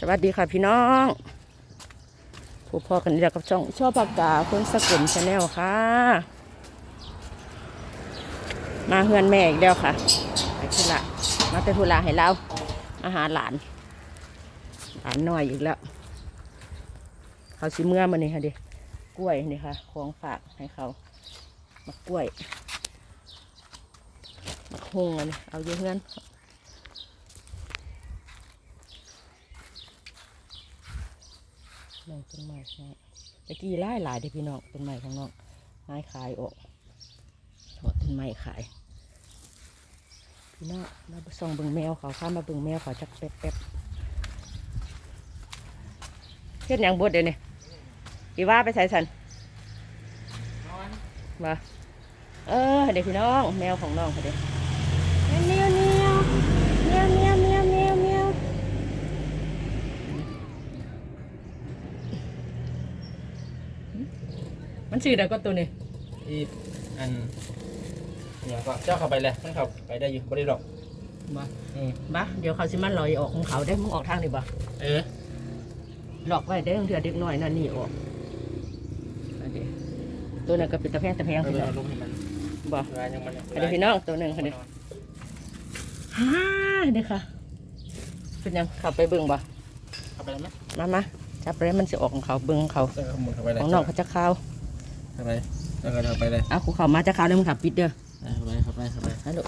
สวัสดีค่ะพี่น้องผู้พ่อกันนี่แหละกับช่องชอบปากกาคนสกุลชาแนลค่ะ มาเฮือนแม่อีกแล้วค่ะไปทุระมาแต่ทุระให้เรามาหาหลาน หลานน้อยอีกแล้วเขาสิเมื่อมันนี่ค่ะดิกล้วยนี่ค่ะของฝากให้เขามากล้วยมาคงอันนี้เอาเยอะเพื่อน หนึ่งต้นไม้ใช่ตะกี้ไล่หลายเด้อพี่น้องต้นไม้ข้างนอกไม้ขายออกถอดต้นไม้ขายพี่น้องมาส่องเบิ่งแมวเขาข้ามมาเบิ่งแมวเขาจักแป๊บแป๊บเฮ็ดหยังบดเดี๋ยวนี้อีว่าไปใส่สันมาเออเด็กพี่น้อง แมวของน้องเขาเด็กเมียวเมียวเมียวเมียวเมียวเมียวเมียว มันชื่อใดก็ตัวนี้ที่อันเนี่ยก็เจ้าเข้าไปเลยมันเข้าไปได้อยู่บ่ได้หรอกบ่อืมบ้าเดี๋ยวเขาสิมาลอยออกของเขาได้มึงออกทางนี่บ่เออหลอกไว้ได้ตั้งเถื่อเด็กน้อยนั่นนี่ออกอันนี้ตัวนั้นก็เป็นตะแพงตะแพงเอาพี่ไปน้องเอาลงให้มันบ่เวลายังมันอันนี้พี่น้องตัวหนึ่งคนนี้ฮ่าเด็กค่ะ เป็นยังขับไปเบิ่งบ่เข้าไปได้ไหมมามาจับไปมันสิออกของเขาเบิ่งเขาเจ้าขโมยเข้าไปเลยของน้องเขาจะเข้าว เข้าไปแล้วก็เข้าไปเลยเอาคูเขามาจะเข้าวแล้วมึงขับปิดเด้อเข้าไปเข้าไปเข้าไปฮัลโหล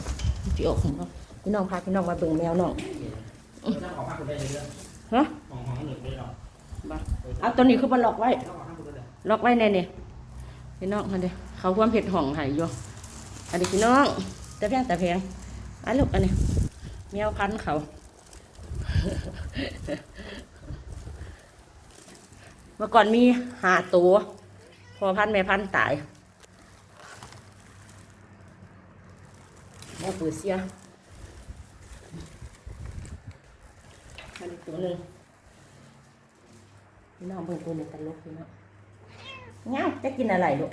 พี่ออกของน้องพี่น้องพาพี่น้องมาเบิ่งแมวน้องเจ้าของห้างคุณได้เลยฮะของของหนึ่งได้หรอกบ่เอาตัวนี้คือมันล็อกไว้เจ้าของห้างคุณได้เลยล็อกไว้แน่นี่พี่น้องอันนี้เขาความเผ็ดห่องใหายอยู่อันนี้พี่น้องแต่แพงแต่แพงอันลูกอันนี้แมวพันธุ์เขาเมื่อก่อนมีหาตัว พอพันธ์แม่พันธ์ตายแม่ปืดเสียมันอีกตัวหนึ่งน้องเบิ่งตัวนี้ตลกพี่น้องเงี้ยจะกินอะไรลูก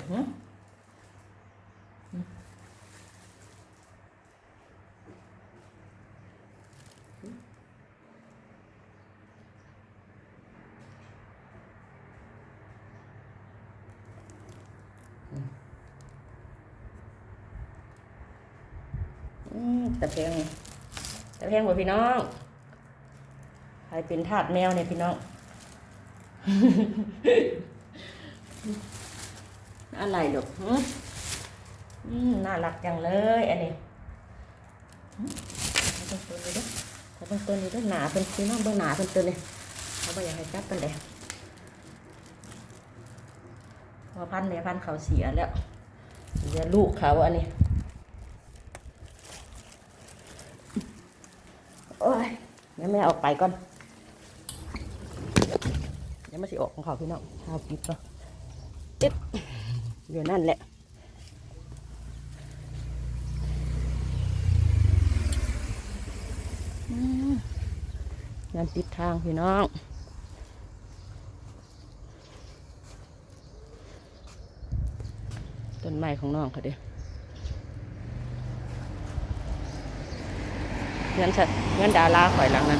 แต่แพงแต่แพงกว่าพี่น้องใครเป็นทาสแมวเนี่ยพี่น้อง อะไรหึอืมน่ารักจังเลย อันนี้เอาเบิ่งตัวนี้ด้อเอาเบิ่งตัวนี้ด้อหนาเป็นพี่น้องเบิ่งหนาเป็นตัวนี้เขาบอกอยากให้จับเป็นเลยพอพันแม่พันเขาเสียแล้วเสียลูกเขาอันนี้ โอ้ยเดี๋ยวแม่ออกไปก่อนเดี๋ยวมาสิออกของเขาพี่น้องข้าวปิดเนาะติดอยู่นั่นแหละงานติดทางพี่น้องต้นไม้ของน้องเขาเด้ เงินสัตเงินดาราข่อยหลังนะ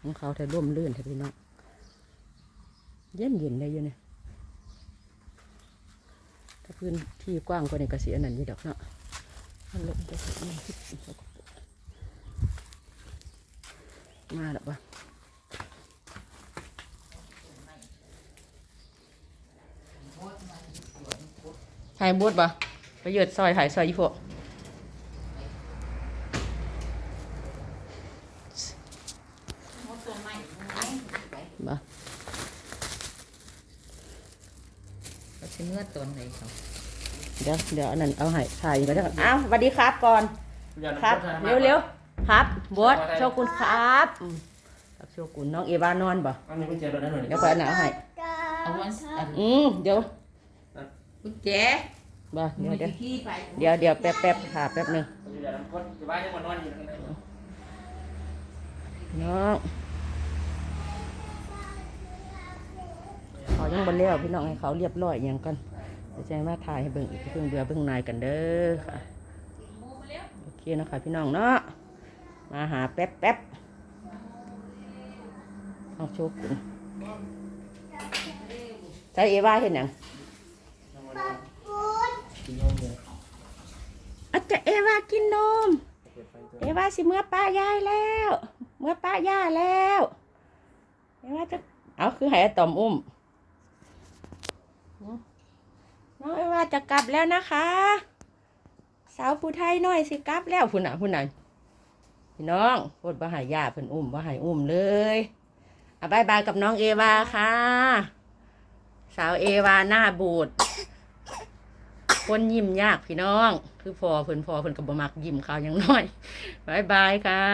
ของเขาแต่ร่มรื่นแต่พี่น้องเย็นเย็นได้อยู่เนี่ยถ้าพื้นที่กว้างกว่าในกระเสียนั่นอยู่ดอกเนาะมันลงไปสิมันคิดสกปรก มาแล้วปะถ่ายบูดปะไปเหยืดซอยถ่ายซอยยี่พวกบ่เขาชื่อเมื่อตนไหนเขาเดี๋ยวเดี๋ยวอันนั้นเอาให้ถ่ายอยู่ก็ได้อ้าวสวัสดีครับก่อน ครับ เร็วเร็วๆ ครับบดโชกุนครับอืมครับโชกุนน้องเอวานอนบ่อันนี้กุญแจรถได้หน่อยเดี๋ยวคอยเอาหนาวให้ เอาวันอันอืมเดี๋ยวกุญแจบ่เดี๋ยวเดี๋ยวขี้ไปเดี๋ยวเดี๋ยวแป๊บแป๊บหาแป๊บหนึงอยู่เดี๋ยวน้ำก้นอยู่บ้านยังมานอนอยู่ข้างในน้องบนแล้วพี่น้องให้เขาเรียบร้อยอย่างกันเดี๋ยวจะมาถ่ายให้เบิ่งอีกเบิ่งเบื่อเบิ่งนายกันเด้อค่ะโอเคเนาะคะพี่น้องเนาะ มาหาแป๊บแป๊บเอาโชว์กุนใช้เอว่าเห็นยังอาจจะเอว่ากินนม เอว่าสิเมื่อป้ายายแล้ว เมื่อป้าย่าแล้ว เอว่าจะ เอาคือห้อาตอมอุ้มน้องเอว่าจะกลับแล้วนะคะ สาวผู้ไทยหน่อยสิกลับแล้วพุ่นน่ะพุ่นน่ะ พี่น้องพูดบ่หายยาเพิ่นอุ้มว่หายอุ้มเลยอะบายบายกับน้องเอวาค่ะ สาวเอวาหน้าบูดคนยิ้มยากพี่น้อง คือพอเพิ่นพอเพิ่นก็บ่มักยิ้มเขาวยังน้อยบายบายค่ะ